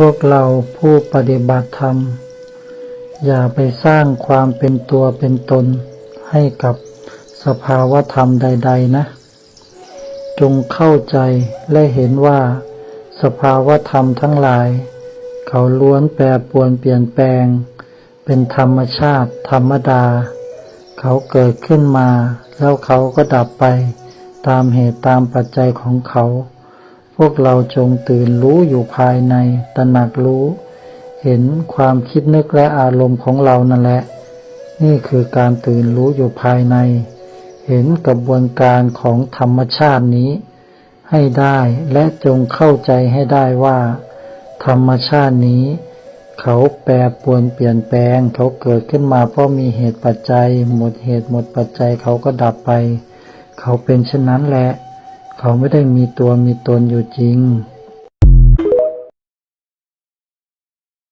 พวกเราผู้ปฏิบัติธรรม อย่าไปสร้างความเป็นตัวเป็นตนให้กับสภาวธรรมใด ๆ นะ จงเข้าใจและเห็นว่า สภาวธรรมทั้งหลาย เขาล้วนแปรปรวนเปลี่ยนแปลง เป็นธรรมชาติธรรมดา เขาเกิดขึ้นมา แล้วเขาก็ดับไปตามเหตุตามปัจจัยของเขา พวกเราจงตื่นรู้อยู่ภายในตระหนักรู้ เห็นความคิดนึกและอารมณ์ของเรานั่นแหละ นี่คือการตื่นรู้อยู่ภายใน เห็นกระบวนการของธรรมชาตินี้ ให้ได้และจงเข้าใจให้ได้ว่า ธรรมชาตินี้ เขาแปรปรวนเปลี่ยนแปลง เขาเกิดขึ้นมาเพราะมีเหตุปัจจัย หมดเหตุหมดปัจจัยเขาก็ดับไป เขาเป็นเช่นนั้นแหละ เขาไม่ได้มีตัวมีตนอยู่จริง